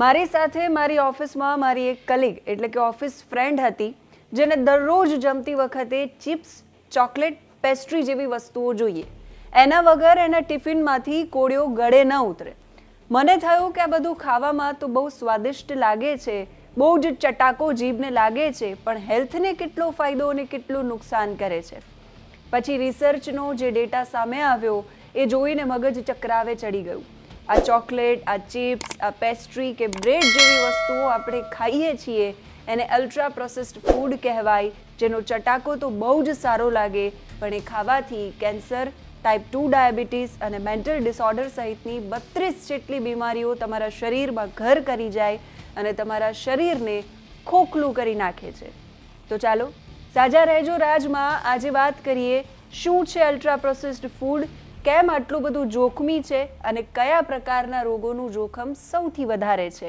મારી સાથે મારી ઓફિસમાં મારી એક કલીગ એટલે કે ઓફિસ ફ્રેન્ડ હતી, જેને દરરોજ જમતી વખતે ચિપ્સ, ચોકલેટ પેસ્ટ્રી જેવી વસ્તુઓ જોઈએ. એના વગર એના ટિફિનમાંથી કોળિયો ગળે ન ઉતરે. મને થયું કે આ બધું ખાવામાં તો બહુ સ્વાદિષ્ટ લાગે છે, બહુ જ ચટાકો જીભને લાગે છે, પણ હેલ્થને કેટલો ફાયદો અને કેટલું નુકસાન કરે છે. પછી રિસર્ચનો જે ડેટા સામે આવ્યો, એ જોઈને મગજ ચક્રાવે ચડી ગયું. આ ચોકલેટ, આ ચિપ્સ, આ પેસ્ટ્રી કે બ્રેડ જેવી વસ્તુઓ આપણે ખાઈએ છીએ, એને અલ્ટ્રા પ્રોસેસ્ડ ફૂડ કહેવાય. જેનો ચટાકો તો બહુ જ સારો લાગે, પણ એ ખાવાથી કેન્સર ટાઈપ ટુ ડાયાબિટીસ અને મેન્ટલ ડિસઓર્ડર સહિતની બત્રીસ જેટલી બીમારીઓ તમારા શરીરમાં ઘર કરી જાય અને તમારા શરીરને ખોખલું કરી નાખે છે. તો ચાલો, સાજા રહેજો રાજમાં. આજે વાત કરીએ, શું છે અલ્ટ્રા પ્રોસેસ્ડ ફૂડ કેમ આટલું બધું જોખમી છે અને કયા પ્રકારના રોગોનું જોખમ સૌથી વધારે છે?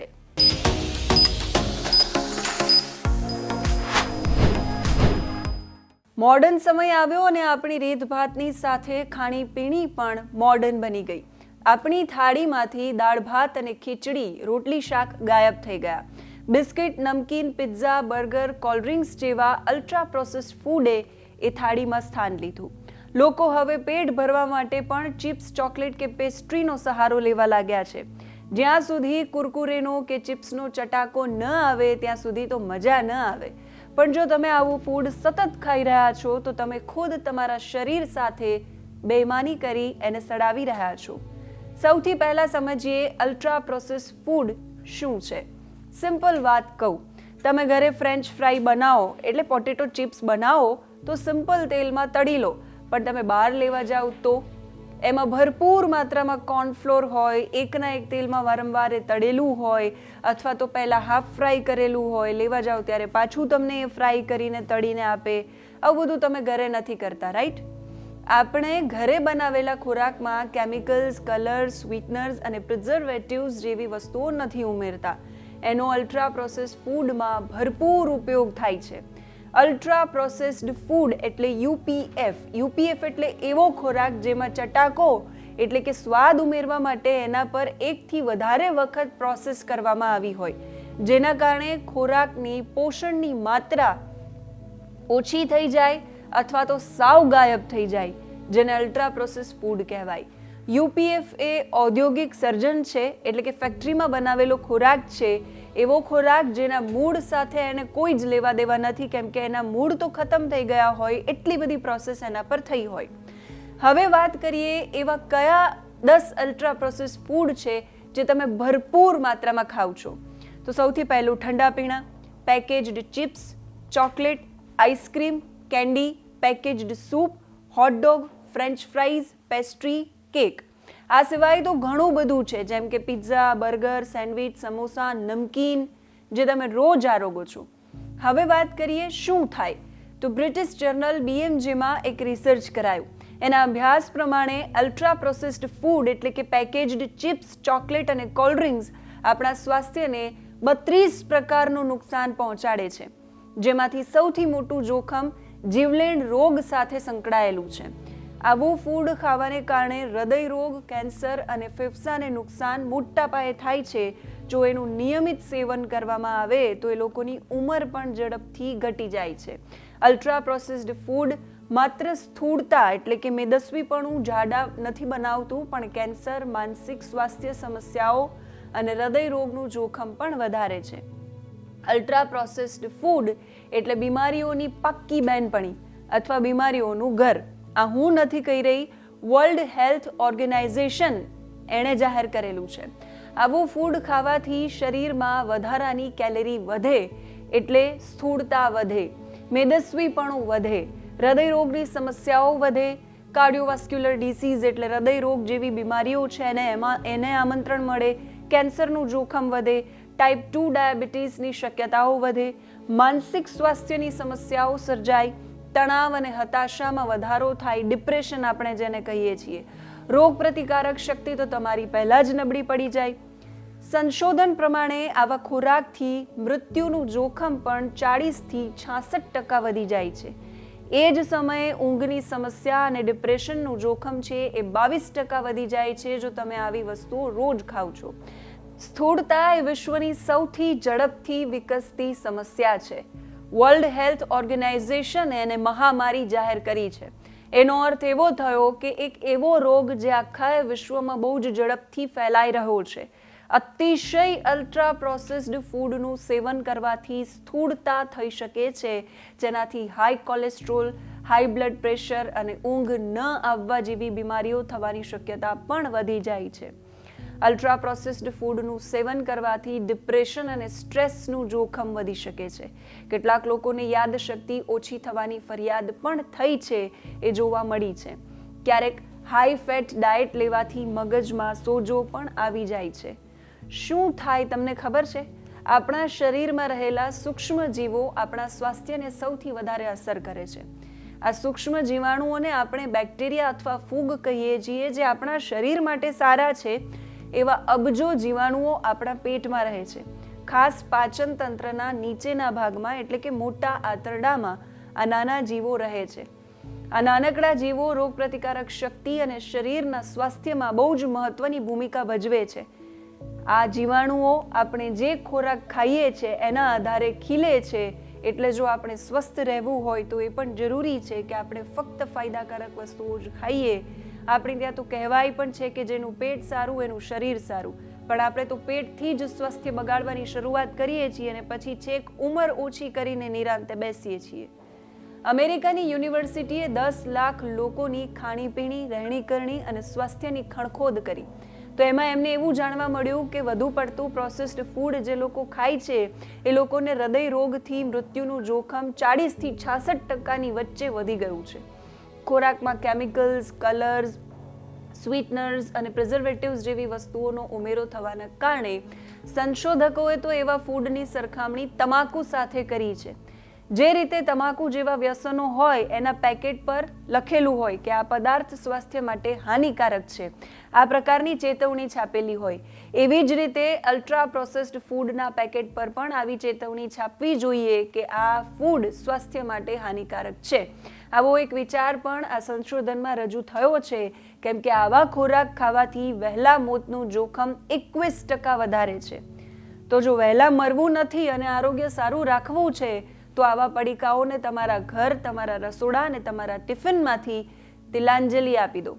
મોડર્ન સમય આવ્યો અને આપણી રીતભાતની સાથે ખાણીપીણી પણ મોડર્ન બની ગઈ. આપણી થાળીમાંથી દાળ ભાત અને ખીચડી, રોટલી શાક ગાયબ થઈ ગયા. Biscuit, namkeen, pizza, burger, cold drinks જેવા અલ્ટ્રા પ્રોસેસ્ડ ફૂડે એ થાળીમાં સ્થાન લીધું. લોકો હવે પેટ ભરવા માટે પણ ચિપ્સ, ચોકલેટ કે પેસ્ટ્રીનો સહારો લેવા લાગ્યા છે. જ્યાં સુધી કુરકુરેનો કે ચિપ્સનો ચટાકો ન આવે, ત્યાં સુધી તો મજા ન આવે. પણ જો તમે આવું ફૂડ સતત ખાઈ રહ્યા છો, તો તમે ખુદ તમારા શરીર સાથે બેમાની કરી એને સડાવી રહ્યા છો. સૌથી પહેલાં સમજીએ અલ્ટ્રા પ્રોસેસ ફૂડ શું છે. સિમ્પલ વાત કહું. તમે ઘરે ફ્રેન્ચ ફ્રાઈ બનાવો, એટલે પોટેટો ચિપ્સ બનાવો, તો સિમ્પલ તેલમાં તળી લો. પણ તમે બહાર લેવા જાઓ તો એમાં ભરપૂર માત્રામાં કોર્નફ્લોર હોય, એકના એક તેલમાં વારંવાર તળેલું હોય, અથવા તો પહેલાં હાફ ફ્રાય કરેલું હોય, લેવા જાઓ ત્યારે પાછું તમને એ ફ્રાય કરીને તળીને આપે. આવું બધું તમે ઘરે નથી કરતા રાઈટ આપણે ઘરે બનાવેલા ખોરાકમાં કેમિકલ્સ કલર્સ સ્વીટનર્સ અને પ્રિઝર્વેટિવ્સ જેવી વસ્તુઓ નથી ઉમેરતા. એનો અલ્ટ્રા પ્રોસેસ ફૂડમાં ભરપૂર ઉપયોગ થાય છે. અલ્ટ્રા પ્રોસેસ્ડ ફૂડ એટલે યુપીએફ. યુપીએફ એટલે એવો ખોરાક જેમાં ચટાકો એટલે કે સ્વાદ ઉમેરવા માટે એના પર એકથી વધારે વખત પ્રોસેસ કરવામાં આવી હોય. જેના કારણે ખોરાકની પોષણની માત્રા ઓછી થઈ જાય અથવા તો સાવ ગાયબ થઈ જાય, જેને અલ્ટ્રા પ્રોસેસ ફૂડ કહેવાય. યુપીએફ એ ઔદ્યોગિક સર્જન છે એટલે કે ફેક્ટરીમાં બનાવેલો ખોરાક છે એવો ખોરાક જેના મૂળ સાથે એને કોઈ જ લેવા દેવા નથી, કેમ કે એના મૂળ તો ખતમ થઈ ગયા હોય, એટલી બધી પ્રોસેસ એના પર થઈ હોય. હવે વાત કરીએ એવા કયા દસ અલ્ટ્રા પ્રોસેસ ફૂડ છે જે તમે ભરપૂર માત્રામાં ખાવ છો? તો સૌથી પહેલું ઠંડા પીણા packaged chips chocolate ice cream candy packaged soup hot dog french fries pastry cake આ સિવાય તો ઘણું બધું છે, જેમ કે પિઝા, બર્ગર, સેન્ડવિચ, સમોસા, નમકીન, જે તમે રોજ આરોગો છો. હવે વાત કરીએ શું થાય? તો બ્રિટિશ જર્નલ બીએમજીમાં એક રિસર્ચ કરાયું. એના અભ્યાસ પ્રમાણે અલ્ટ્રા પ્રોસેસ્ડ ફૂડ એટલે કે પેકેજડ ચિપ્સ ચોકલેટ અને કોલ્ડ્રિંક્સ આપણા સ્વાસ્થ્યને બત્રીસ પ્રકારનું નુકસાન પહોંચાડે છે. જેમાંથી સૌથી મોટું જોખમ જીવલેણ રોગ સાથે સંકળાયેલું છે. આવું ફૂડ ખાવાને કારણે હૃદય રોગ કેન્સર અને ફેફસાને નુકસાન મોટા પાયે થાય છે. જો એનું નિયમિત સેવન કરવામાં આવે, તો એ લોકોની ઉંમર પણ ઝડપથી ઘટી જાય છે. અલ્ટ્રા પ્રોસેસ્ડ ફૂડ માત્ર સ્થૂળતા એટલે કે મેદસ્વીપણું જાડા નથી બનાવતું, પણ કેન્સર, માનસિક સ્વાસ્થ્ય સમસ્યાઓ અને હૃદય રોગનું જોખમ પણ વધારે છે. અલ્ટ્રા પ્રોસેસ્ડ ફૂડ એટલે બીમારીઓની પક્કી બેનપણી અથવા બીમારીઓનું ઘર. આ હું નથી કહી રહી વર્લ્ડ હેલ્થ ઓર્ગેનાઇઝેશન એણે જાહેર કરેલું છે. આવું ફૂડ ખાવાથી શરીરમાં વધારાની કેલેરી વધે એટલે સ્થૂળતા વધે, મેદસ્વીપણું વધે હૃદય રોગની સમસ્યાઓ વધે કાર્ડિયોવાસ્ક્યુલર ડિસીઝ એટલે હૃદય રોગ જેવી બીમારીઓ છે એને એમાં, એને આમંત્રણ મળે, કેન્સરનું જોખમ વધે ટાઈપ ટુ ડાયાબિટીસની શક્યતાઓ વધે, માનસિક સ્વાસ્થ્યની સમસ્યાઓ સર્જાય તણાવ અને હતાશામાં વધારો થાય, ડિપ્રેશન આપણે જેને કહીએ છીએ. રોગ પ્રતિકારક શક્તિ તો તમારી પહેલાં જ નબળી પડી જાય. સંશોધન પ્રમાણે આવા ખોરાકથી મૃત્યુનું જોખમ પણ ચાળીસથી છાસઠ ટકા વધી જાય છે. એ જ સમયે ઊંઘની સમસ્યા અને ડિપ્રેશનનું જોખમ છે એ બાવીસ ટકા વધી જાય છે જો તમે આવી વસ્તુઓ રોજ ખાવ છો. સ્થૂળતા એ વિશ્વની સૌથી ઝડપથી વિકસતી સમસ્યા છે. વર્લ્ડ હેલ્થ ઓર્ગેનાઇઝેશને એને મહામારી જાહેર કરી છે. એનો અર્થ એવો થયો કે એક એવો રોગ જે આખા વિશ્વમાં બહુ જ ઝડપથી ફેલાઈ રહ્યો છે. અતિશય અલ્ટ્રા પ્રોસેસ્ડ ફૂડનું સેવન કરવાથી સ્થૂળતા થઈ શકે છે, જેનાથી high cholesterol high blood pressure અને ઊંઘ ન આવવા જેવી બીમારીઓ થવાની શક્યતા પણ વધી જાય છે. અલ્ટ્રા પ્રોસેસ્ડ ફૂડનું સેવન કરવાથી ડિપ્રેશન અને સ્ટ્રેસનું જોખમ વધી શકે છે. કેટલાક લોકોને યાદશક્તિ ઓછી થવાની ફરિયાદ પણ થઈ છે એ જોવા મળી છે. ક્યારેક હાઈ ફેટ ડાયટ લેવાથી મગજમાં સોજો પણ આવી જાય છે. શું થાય તમને ખબર છે? આપણા શરીરમાં રહેલા સૂક્ષ્મ જીવો આપણા સ્વાસ્થ્યને સૌથી વધારે અસર કરે છે. આ સૂક્ષ્મ જીવાણુઓને આપણે બેક્ટેરિયા અથવા ફૂગ કહીએ છીએ જે આપણા શરીર માટે સારા છે એવા અબજો જીવાણુઓ આપણા પેટમાં રહે છે. ખાસ પાચન તંત્રના નીચેના ભાગમાં એટલે કે મોટા આંતરડામાં આ નાના જીવો રહે છે. આ નાનકડા જીવો રોગપ્રતિકારક શક્તિ અને શરીરના સ્વાસ્થ્યમાં બહુ જ મહત્વની ભૂમિકા ભજવે છે. આ જીવાણુઓ આપણે જે ખોરાક ખાઈએ છીએ એના આધારે ખીલે છે એટલે જો આપણે સ્વસ્થ રહેવું હોય તો એ પણ જરૂરી છે કે આપણે ફક્ત ફાયદાકારક વસ્તુઓ જ ખાઈએ આપણે ત્યાં તો કહેવાય પણ છે કે જેનું પેટ સારું, એનું શરીર સારું. પણ આપણે તો પેટથી જ સ્વાસ્થ્ય બગાડવાની શરૂઆત કરીએ છીએ અને પછી છેક ઉંમર ઓછી કરીને નિરાંતે બેસીએ છીએ. અમેરિકાની યુનિવર્સિટીએ દસ લાખ લોકોની ખાણીપીણી, રહેણીકરણી અને સ્વાસ્થ્યની ખણખોદ કરી. તો એમાં એમને એવું જાણવા મળ્યું કે વધુ પડતું પ્રોસેસ્ડ ફૂડ જે લોકો ખાય છે, એ લોકોને હૃદય રોગથી મૃત્યુનું જોખમ ચાળીસથી છાસઠ ટકાની વચ્ચે વધી ગયું છે. ખોરાકમાં કેમિકલ્સ કલર્સ સ્વીટનર્સ અને પ્રિઝર્વેટિવ્સ જેવી વસ્તુઓનો ઉમેરો થવાના કારણે સંશોધકોએ તો એવા ફૂડની સરખામણી તમાકુ સાથે કરી છે. જે રીતે તમાકુ જેવા વ્યસનો હોય, એના પેકેટ પર લખેલું હોય કે આ પદાર્થ સ્વાસ્થ્ય માટે હાનિકારક છે. આ પ્રકારની ચેતવણી છાપેલી હોય. એવી જ રીતે અલ્ટ્રા પ્રોસેસ્ડ ફૂડના પેકેટ પર પણ આવી ચેતવણી છાપવી જોઈએ કે આ ફૂડ સ્વાસ્થ્ય માટે હાનિકારક છે. આવો એક વિચાર પણ આ સંશોધનમાં રજૂ થયો છે, કેમ કે આવા ખોરાક ખાવાથી વહેલા મોતનું જોખમ એકવીસ ટકા વધારે છે. તો જો વહેલા મરવું નથી અને આરોગ્ય સારું રાખવું છે તો આવા પડીકાઓને તમારા ઘર, તમારા રસોડા અને તમારા ટિફિનમાંથી તિલાંજલિ આપી દો.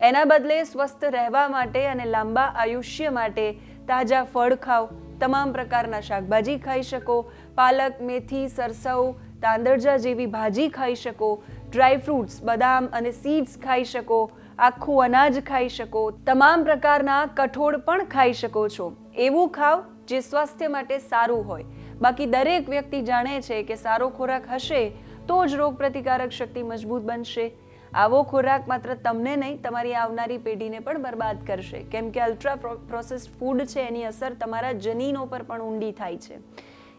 એના બદલે સ્વસ્થ રહેવા માટે અને લાંબા આયુષ્ય માટે તાજા ફળ ખાઓ, તમામ પ્રકારના શાકભાજી ખાઈ શકો, પાલક, મેથી, સરસવ તાંદરજા જેવી ભાજી ખાઈ શકો, ડ્રાય ફ્રૂટ્સ, બદામ અને સીડ્સ ખાઈ શકો, આખું અનાજ ખાઈ શકો, તમામ પ્રકારના કઠોળ પણ ખાઈ શકો છો. એવું ખાઓ જે સ્વાસ્થ્ય માટે સારું હોય. બાકી દરેક વ્યક્તિ જાણે છે કે સારો ખોરાક હશે તો જ રોગ પ્રતિકારક શક્તિ મજબૂત બનશે. આવો ખોરાક માત્ર તમને નહીં, તમારી આવનારી પેઢીને પણ બરબાદ કરશે. કેમ કે અલ્ટ્રા પ્રોસેસ્ડ ફૂડ છે, એની અસર તમારા જનીનો પર પણ ઊંડી થાય છે.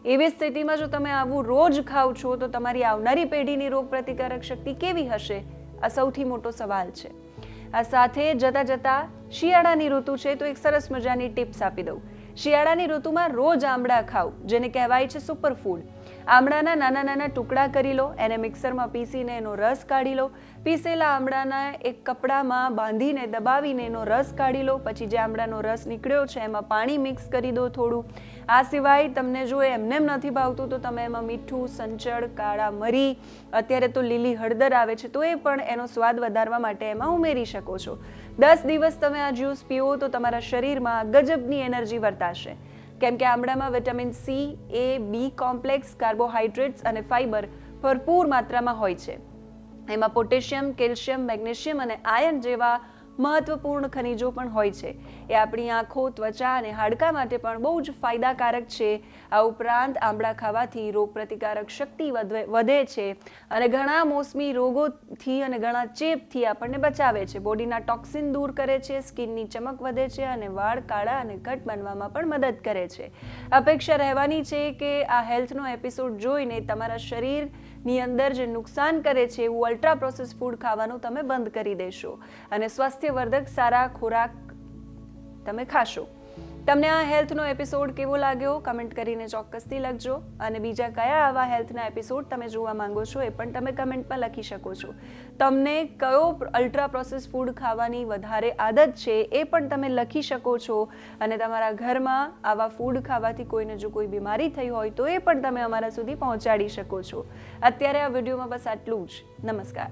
એવી સ્થિતિમાં જો તમે આવું રોજ ખાવ છો, તો તમારી આવનારી પેઢીની રોગ પ્રતિકારક શક્તિ કેવી હશે? આ સૌથી મોટો સવાલ છે. આ સાથે જતા જતા શિયાળાની ઋતુ છે, તો એક સરસ મજાની ટિપ્સ આપી દઉં. શિયાળાની ઋતુમાં રોજ આમળા ખાવ, જેને કહેવાય છે સુપર ફૂડ આમળાના નાના નાના ટુકડા કરી લો, એને મિક્સરમાં પીસીને એનો રસ કાઢી લો પીસેલા આમળાના એક કપડામાં બાંધીને દબાવીને એનો રસ કાઢી લો. પછી જે આમળાનો રસ નીકળ્યો છે, એમાં પાણી મિક્સ કરી દો થોડું. આ સિવાય તમને જો એમને એમ નથી ભાવતું, તો તમે એમાં મીઠું, સંચળ, કાળા મરી, અત્યારે તો લીલી હળદર આવે છે, તો એ પણ એનો સ્વાદ વધારવા માટે એમાં ઉમેરી શકો છો. દસ દિવસ તમે આ જ્યુસ પીઓ તો તમારા શરીરમાં ગજબની એનર્જી વર્તાશે. કેમ કે આમળામાં vitamin C, A, B complex, carbohydrates અને ફાઇબર ભરપૂર માત્રામાં હોય છે. એમાં પોટેશિયમ, કેલ્શિયમ, મેગ્નેશિયમ અને આયર્ન જેવા મહત્વપૂર્ણ ખનિજો પણ હોય છે. એ આપણી આંખો, ત્વચા અને હાડકા માટે પણ બહુ જ ફાયદાકારક છે. આ ઉપરાંત આંબળા ખાવાથી રોગ પ્રતિકારક શક્તિ વધે છે અને ઘણા મોસમી રોગોથી અને ઘણા ચેપથી આપણને બચાવે છે. બોડીના ટોક્સિન દૂર કરે છે, સ્કિનની ચમક વધે છે અને વાળ કાળા અને ઘટ બનવામાં પણ મદદ કરે છે. અપેક્ષા રહેવાની છે કે આ હેલ્થનો એપિસોડ જોઈને તમારા શરીરની અંદર જે નુકસાન કરે છે એવું અલ્ટ્રા પ્રોસેસ ફૂડ ખાવાનું તમે બંધ કરી દેશો. અને સ્વાસ્થ્યવર્ધક સારા ખોરાક તમે ખાશો. તમને આ હેલ્થનો એપિસોડ કેવો લાગ્યો? કમેન્ટ કરીને ચોક્કસથી લખજો. અને બીજા કયા આવા હેલ્થના એપિસોડ તમે જોવા માંગો છો એ પણ તમે કમેન્ટમાં લખી શકો છો. તમને કયો અલ્ટ્રા પ્રોસેસ ફૂડ ખાવાની વધારે આદત છે એ પણ તમે લખી શકો છો. અને તમારા ઘરમાં આવા ફૂડ ખાવાથી કોઈને જો કોઈ બીમારી થઈ હોય તો એ પણ તમે અમારા સુધી પહોંચાડી શકો છો. અત્યારે આ વિડીયોમાં બસ આટલું જ. નમસ્કાર.